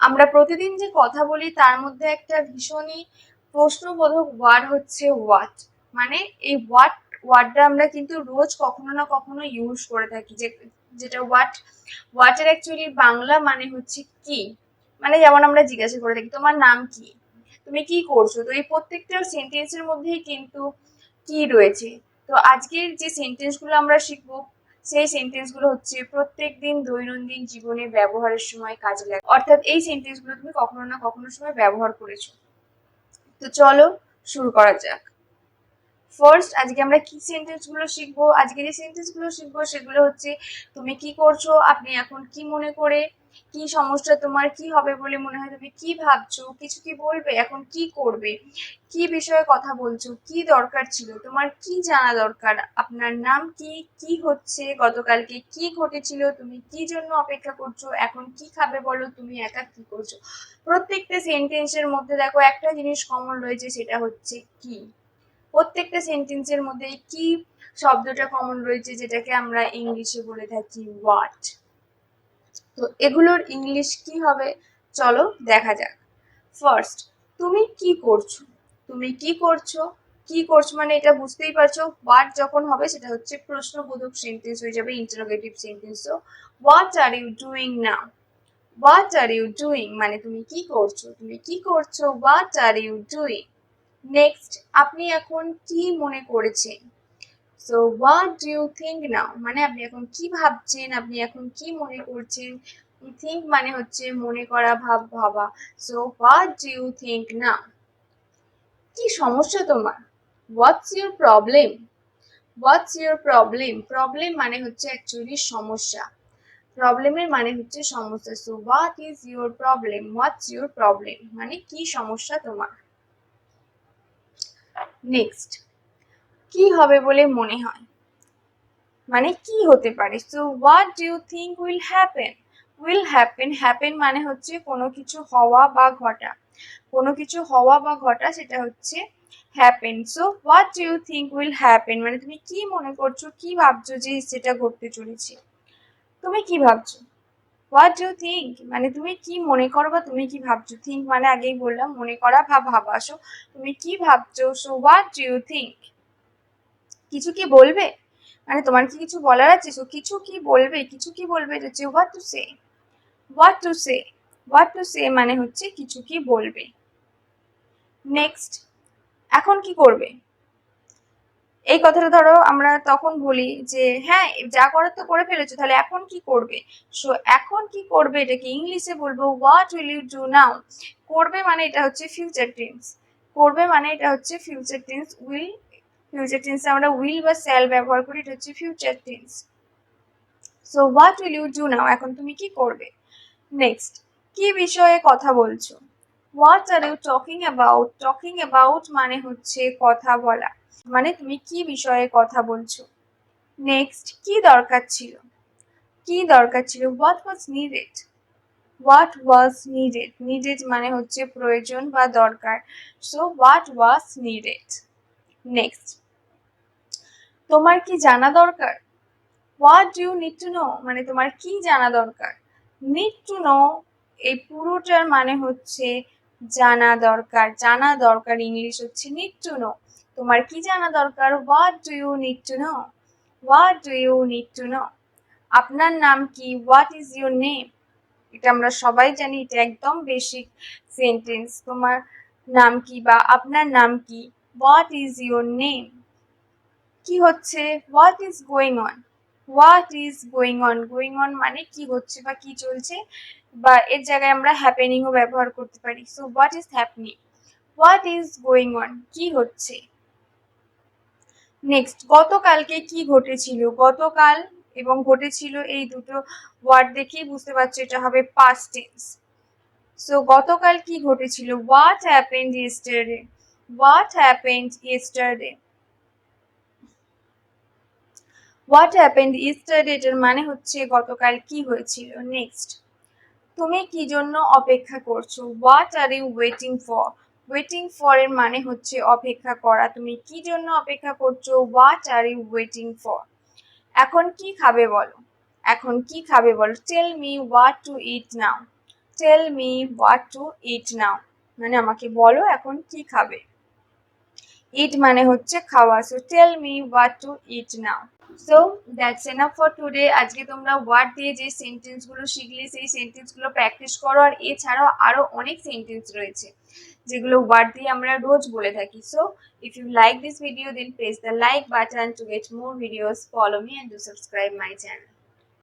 আমরা প্রতিদিন যে কথা বলি, তার মধ্যে একটা ভীষণই প্রশ্নবোধক ওয়ার্ড হচ্ছে হোয়াট মানে এই হোয়াট ওয়ার্ডটা আমরা কিন্তু রোজ কখনো না কখনো ইউজ করে থাকি। যে, যেটা হোয়াট হোয়াটের অ্যাকচুয়ালি বাংলা মানে হচ্ছে কি? মানে যেমন আমরা জিজ্ঞাসা করে থাকি, তোমার নাম কি? তুমি কি করছ? তো এই প্রত্যেকটা সেন্টেন্সের মধ্যেই কিন্তু কি রয়েছে? তো আজকের যে সেন্টেন্সগুলো আমরা শিখব সেই সেন্টেন্সগুলো হচ্ছে প্রত্যেক দিন দৈনন্দিন জীবনে ব্যবহারের সময় কাজে লাগে। অর্থাৎ এই সেন্টেন্সগুলো তুমি কখনো না কখনো সময় ব্যবহার করেছ। তো চলো শুরু করা যাক। ফার্স্ট আজকে আমরা কি সেন্টেন্সগুলো শিখব? আজকে যে সেন্টেন্সগুলো শিখব সেগুলো হচ্ছে, তুমি কি করছ? আপনি এখন কি মনে করে? কি সমস্যা, তোমার কি হবে বলে মনে হয়? তুমি কি ভাবছ? কিছু কি বলবে? এখন কি করবে? কি বিষয়ে কথা বলছো? কি দরকার ছিল? তোমার কি জানা দরকার? আপনার নাম কি? কি হচ্ছে? গতকালকে কি ঘটেছিল? তুমি কি জন্য অপেক্ষা করছ? এখন কি খাবে বলো? তুমি একা কি করছ? প্রত্যেকটা সেন্টেন্সের মধ্যে দেখো একটা জিনিস কমন রয়েছে, সেটা হচ্ছে কি? প্রত্যেকটা সেন্টেন্সের মধ্যে কি শব্দটা কমন রয়েছে, যেটাকে আমরা ইংলিশে বলে থাকি হোয়াট তো এগুলোর ইংলিশ কি হবে? চলো দেখা যাক। ফার্স্ট তুমি কি করছ? তুমি কি করছ? কি করছ? মানে এটা বুঝতেই পারছ হোয়াট যখন হবে সেটা হচ্ছে প্রশ্নবোধক সেন্টেন্স হয়ে যাবে ইন্টারোগেটিভ সেন্টেন্স তো what are you doing now what are you doing মানে তুমি কি করছ? তুমি কি করছ? What are you doing next আপনি এখন কি মনে করেছেন? So what do you think now মানে আপনি এখন কি ভাবছেন? আপনি এখন কি মনে করছেন? থিঙ্ক মানে হচ্ছে মনে করা ভাব, ভাবা। So what do you think now কি সমস্যা তোমার? What's your problem what's your problem problem মানে হচ্ছে অ্যাকচুয়ালি সমস্যা। প্রবলেমের মানে হচ্ছে সমস্যা। So what is your problem what's your problem মানে কি সমস্যা তোমার? নেক্সট কি হবে বলে মনে হয়? মানে কি হতে পারে? So what do you think will happen will happen happen মানে হচ্ছে কোনো কিছু হওয়া বা ঘটা। কোনো কিছু হওয়া বা ঘটা সেটা হচ্ছে happen so what do you think will happen মানে তুমি কি মনে করছ, কি ভাবছ যে সেটা ঘটতে চলেছে? তুমি কি ভাবছ? হোয়াট ডু থিঙ্ক মানে তুমি কি মনে করো বা তুমি কি ভাবছ? থিঙ্ক মানে আগেই বললাম, মনে করা ভাব। ভাবাসো তুমি কি ভাবছ? So what do you think কিছু কি বলবে? মানে তোমার কি কিছু বলার আছে? সো কিছু কি বলবে? কিছু কি বলবে? এটা হচ্ছে what to say what to say what to say মানে হচ্ছে কিছু কি বলবে। নেক্সট এখন কি করবে? এই কথাটা ধরো আমরা তখন বলি যে হ্যাঁ যা করার তো করে ফেলেছো, তাহলে এখন কি করবে? সো এখন কি করবে? এটাকে ইংলিশে বলব what will you do now করবে মানে এটা হচ্ছে ফিউচার টেন্স করবে মানে এটা হচ্ছে ফিউচার টেন্স উইল ফিউচার টেন্সে আমরা উইল বা স্যাল ব্যবহার করি, এটা হচ্ছে future tense so what will you do now এখন তুমি কি করবে? নেক্সট কি বিষয়ে কথা বলছো? What are you talking about talking about মানে হচ্ছে কথা বলা। মানে তুমি কি বিষয়ে কথা বলছো? নেক্সট কি দরকার ছিল? কি দরকার ছিল? What was needed what was needed needed মানে হচ্ছে প্রয়োজন বা দরকার। So what was needed next তোমার কি জানা দরকার? What do need to know মানে তোমার কি জানা দরকার? নিড টু নো এই পুরোটার মানে হচ্ছে জানা দরকার জানা দরকার ইংলিশ হচ্ছে নিড টু নো তোমার কি জানা দরকার? What do you need to know what do you need to know আপনার নাম কি? হোয়াট ইজ ইউর নেম এটা আমরা সবাই জানি, এটা একদম বেসিক সেন্টেন্স তোমার নাম কি বা আপনার নাম কি? হোয়াট ইজ ইউর নেম কি হচ্ছে? What is going on what is going on going on মানে কি হচ্ছে বা কি চলছে? বা এর জায়গায় আমরা হ্যাপেনিংও ব্যবহার করতে পারি। So what is happening what is going on কি হচ্ছে? নেক্সট গতকালকে কি ঘটেছিল? গতকাল এবং ঘটেছিল এই দুটো ওয়ার্ড দেখেই বুঝতে পারছ এটা হবে পাস্ট টেন্স সো গতকাল কি ঘটেছিল? What happened yesterday what happened yesterday what happened yesterday এটার মানে হচ্ছে গতকাল কি হয়েছিল? নেক্সট তুমি কি জন্য অপেক্ষা করছ? What are you waiting for waiting for এর মানে হচ্ছে অপেক্ষা করা। তুমি কি জন্য অপেক্ষা করছ? What are you waiting for এখন কি খাবে বলো? এখন কি খাবে বলো? Tell me what to eat now tell me what to eat now মানে আমাকে বলো এখন কি খাবে। ইট মানে হচ্ছে খাওয়া। So tell me what to eat now so that's enough for today আজকে তোমরা ওয়ার্ড দিয়ে যে সেন্টেন্সগুলো শিখলে, সেই সেন্টেন্সগুলো প্র্যাকটিস করো। আর এছাড়াও আরও অনেক সেন্টেন্স রয়েছে, যেগুলো ওয়ার্ড দিয়ে আমরা রোজ বলে থাকি। So if you like this video then press the like button to get more videos follow me and to subscribe my channel